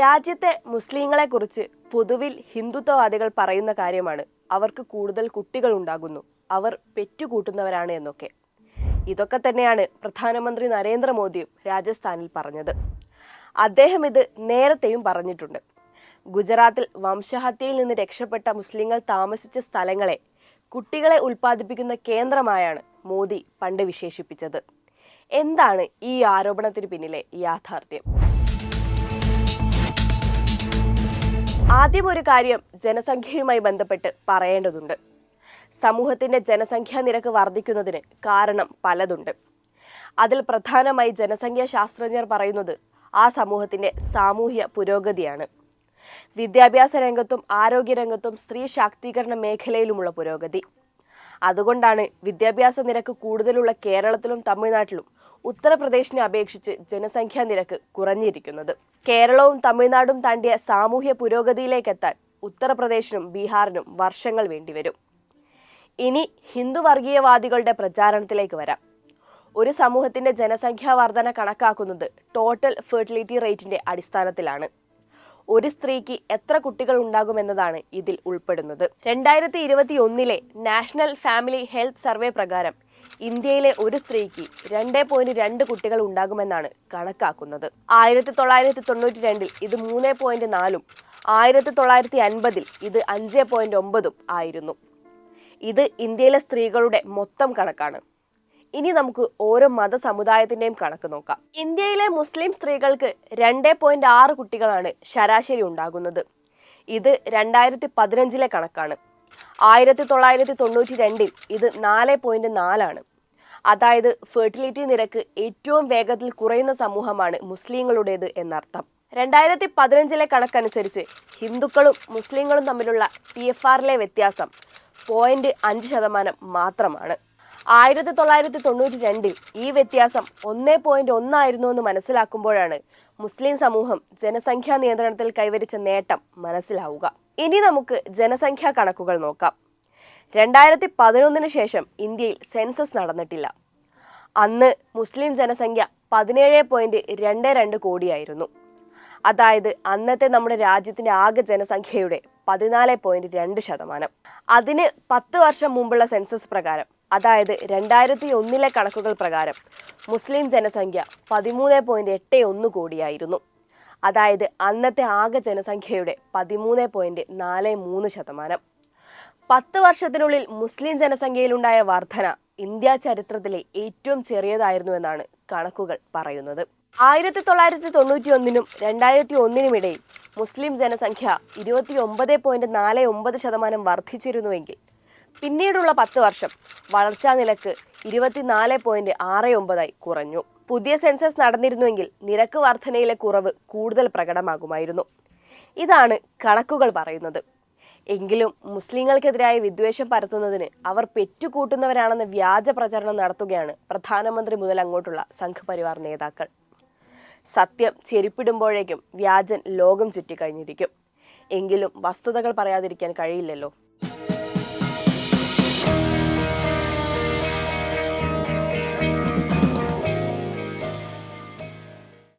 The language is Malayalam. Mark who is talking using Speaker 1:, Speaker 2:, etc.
Speaker 1: രാജ്യത്തെ മുസ്ലിങ്ങളെ കുറിച്ച് പൊതുവിൽ ഹിന്ദുത്വവാദികൾ പറയുന്ന കാര്യമാണ്. അവർക്ക് കൂടുതൽ കുട്ടികൾ ഉണ്ടാകുന്നു. അവർ പെറ്റുകൂട്ടുന്നവരാണ് എന്നൊക്കെ. ഇതൊക്കെ തന്നെയാണ് പ്രധാനമന്ത്രി നരേന്ദ്രമോദിയും രാജസ്ഥാനിൽ പറഞ്ഞത്. അദ്ദേഹം ഇത് നേരത്തെയും പറഞ്ഞിട്ടുണ്ട്. ഗുജറാത്തിൽ വംശഹത്യയിൽ നിന്ന് രക്ഷപ്പെട്ട മുസ്ലിങ്ങൾ താമസിച്ച സ്ഥലങ്ങളെ കുട്ടികളെ ഉൽപ്പാദിപ്പിക്കുന്ന കേന്ദ്രമായാണ് മോദി പണ്ട് വിശേഷിപ്പിച്ചത്. എന്താണ് ഈ ആരോപണത്തിന് പിന്നിലെ യാഥാർത്ഥ്യം? ആദ്യം ഒരു കാര്യം ജനസംഖ്യയുമായി ബന്ധപ്പെട്ട് പറയേണ്ടതുണ്ട്. സമൂഹത്തിന്റെ ജനസംഖ്യാ നിരക്ക് വർദ്ധിക്കുന്നതിന് കാരണം പലതുണ്ട്. അതിൽ പ്രധാനമായി ജനസംഖ്യാ ശാസ്ത്രജ്ഞർ പറയുന്നത് ആ സമൂഹത്തിന്റെ സാമൂഹ്യ പുരോഗതിയാണ്. വിദ്യാഭ്യാസ രംഗത്തും ആരോഗ്യ രംഗത്തും സ്ത്രീ ശാക്തീകരണ മേഖലയിലുമുള്ള പുരോഗതി. അതുകൊണ്ടാണ് വിദ്യാഭ്യാസ നിരക്ക് കൂടുതലുള്ള കേരളത്തിലും തമിഴ്നാട്ടിലും ഉത്തർപ്രദേശിനെ അപേക്ഷിച്ച് ജനസംഖ്യാ നിരക്ക് കുറഞ്ഞിരിക്കുന്നത്. കേരളവും തമിഴ്നാടും താണ്ടിയ സാമൂഹ്യ പുരോഗതിയിലേക്കെത്താൻ ഉത്തർപ്രദേശിനും ബീഹാറിനും വർഷങ്ങൾ വേണ്ടിവരും. ഇനി ഹിന്ദു വർഗീയവാദികളുടെ പ്രചാരണത്തിലേക്ക് വരാം. ഒരു സമൂഹത്തിന്റെ ജനസംഖ്യാ വർധന കണക്കാക്കുന്നത് ടോട്ടൽ ഫെർട്ടിലിറ്റി റേറ്റിന്റെ അടിസ്ഥാനത്തിലാണ്. ഒരു സ്ത്രീക്ക് എത്ര കുട്ടികൾ ഉണ്ടാകുമെന്നതാണ് ഇതിൽ ഉൾപ്പെടുന്നത്. രണ്ടായിരത്തി ഇരുപത്തി ഒന്നിലെ നാഷണൽ ഫാമിലി ഹെൽത്ത് സർവേ പ്രകാരം ഇന്ത്യയിലെ ഒരു സ്ത്രീക്ക് രണ്ട് പോയിന്റ് രണ്ട് കുട്ടികൾ ഉണ്ടാകുമെന്നാണ് കണക്കാക്കുന്നത്. ആയിരത്തി തൊള്ളായിരത്തി തൊണ്ണൂറ്റി രണ്ടിൽ ഇത് മൂന്ന് പോയിന്റ് നാലും ആയിരത്തി തൊള്ളായിരത്തി അൻപതിൽ ഇത് അഞ്ച് പോയിന്റ് ഒമ്പതും ആയിരുന്നു. ഇത് ഇന്ത്യയിലെ സ്ത്രീകളുടെ മൊത്തം കണക്കാണ്. ഇനി നമുക്ക് ഓരോ മത സമുദായത്തിന്റെയും കണക്ക് നോക്കാം. ഇന്ത്യയിലെ മുസ്ലിം സ്ത്രീകൾക്ക് രണ്ട് പോയിന്റ് ആറ് കുട്ടികളാണ് ശരാശരി ഉണ്ടാകുന്നത്. ഇത് രണ്ടായിരത്തി പതിനഞ്ചിലെ കണക്കാണ്. ആയിരത്തി തൊള്ളായിരത്തി തൊണ്ണൂറ്റി രണ്ടിൽ ഇത് നാല് പോയിന്റ് നാലാണ്. അതായത് ഫെർട്ടിലിറ്റി നിരക്ക് ഏറ്റവും വേഗത്തിൽ കുറയുന്ന സമൂഹമാണ് മുസ്ലിങ്ങളുടേത് എന്നർത്ഥം. രണ്ടായിരത്തി പതിനഞ്ചിലെ കണക്കനുസരിച്ച് ഹിന്ദുക്കളും മുസ്ലിങ്ങളും തമ്മിലുള്ള ടി എഫ് ആറിലെ വ്യത്യാസം പോയിന്റ് അഞ്ച് ശതമാനം മാത്രമാണ്. ആയിരത്തി തൊള്ളായിരത്തി തൊണ്ണൂറ്റി രണ്ടിൽ ഈ വ്യത്യാസം ഒന്നേ പോയിന്റ് ഒന്നായിരുന്നു എന്ന് മനസ്സിലാക്കുമ്പോഴാണ് മുസ്ലിം സമൂഹം ജനസംഖ്യാ നിയന്ത്രണത്തിൽ കൈവരിച്ച നേട്ടം മനസ്സിലാവുക. ഇനി നമുക്ക് ജനസംഖ്യാ കണക്കുകൾ നോക്കാം. രണ്ടായിരത്തി പതിനൊന്നിന് ശേഷം ഇന്ത്യയിൽ സെൻസസ് നടന്നിട്ടില്ല. അന്ന് മുസ്ലിം ജനസംഖ്യ പതിനേഴ് പോയിന്റ് രണ്ട് രണ്ട് കോടിയായിരുന്നു. അതായത് അന്നത്തെ നമ്മുടെ രാജ്യത്തിന്റെ ആകെ ജനസംഖ്യയുടെ പതിനാല് പോയിന്റ് രണ്ട് ശതമാനം. അതിന് പത്ത് വർഷം മുമ്പുള്ള സെൻസസ് പ്രകാരം അതായത് രണ്ടായിരത്തി ഒന്നിലെ കണക്കുകൾ പ്രകാരം മുസ്ലിം ജനസംഖ്യ പതിമൂന്ന് പോയിന്റ് എട്ട് ഒന്ന് കോടിയായിരുന്നു. അതായത് അന്നത്തെ ആകെ ജനസംഖ്യയുടെ പതിമൂന്ന് പോയിന്റ് നാല് മൂന്ന് ശതമാനം. പത്ത് വർഷത്തിനുള്ളിൽ മുസ്ലിം ജനസംഖ്യയിലുണ്ടായ വർധന ഇന്ത്യ ചരിത്രത്തിലെ ഏറ്റവും ചെറിയതായിരുന്നു എന്നാണ് കണക്കുകൾ പറയുന്നത്. ആയിരത്തി തൊള്ളായിരത്തി തൊണ്ണൂറ്റി ഒന്നിനും രണ്ടായിരത്തി ഒന്നിനുമിടയിൽ മുസ്ലിം ജനസംഖ്യ ഇരുപത്തി ഒമ്പത് പോയിന്റ് നാല് ഒമ്പത് ശതമാനം വർദ്ധിച്ചിരുന്നുവെങ്കിൽ പിന്നീടുള്ള പത്ത് വർഷം വളർച്ചാ നിരക്ക് ഇരുപത്തിനാല് പോയിന്റ് ആറ് ഒമ്പതായി കുറഞ്ഞു. പുതിയ സെൻസസ് നടന്നിരുന്നുവെങ്കിൽ നിരക്ക് വർധനയിലെ കുറവ് കൂടുതൽ പ്രകടമാകുമായിരുന്നു. ഇതാണ് കണക്കുകൾ പറയുന്നത്. എങ്കിലും മുസ്ലിങ്ങൾക്കെതിരായ വിദ്വേഷം പരത്തുന്നതിന് അവർ പെറ്റുകൂട്ടുന്നവരാണെന്ന് വ്യാജ പ്രചരണം നടത്തുകയാണ് പ്രധാനമന്ത്രി മുതൽ അങ്ങോട്ടുള്ള സംഘപരിവാർ നേതാക്കൾ. സത്യം ചെരുപ്പിടുമ്പോഴേക്കും വ്യാജൻ ലോകം ചുറ്റിക്കഴിഞ്ഞിരിക്കും. എങ്കിലും വസ്തുതകൾ പറയാതിരിക്കാൻ കഴിയില്ലല്ലോ.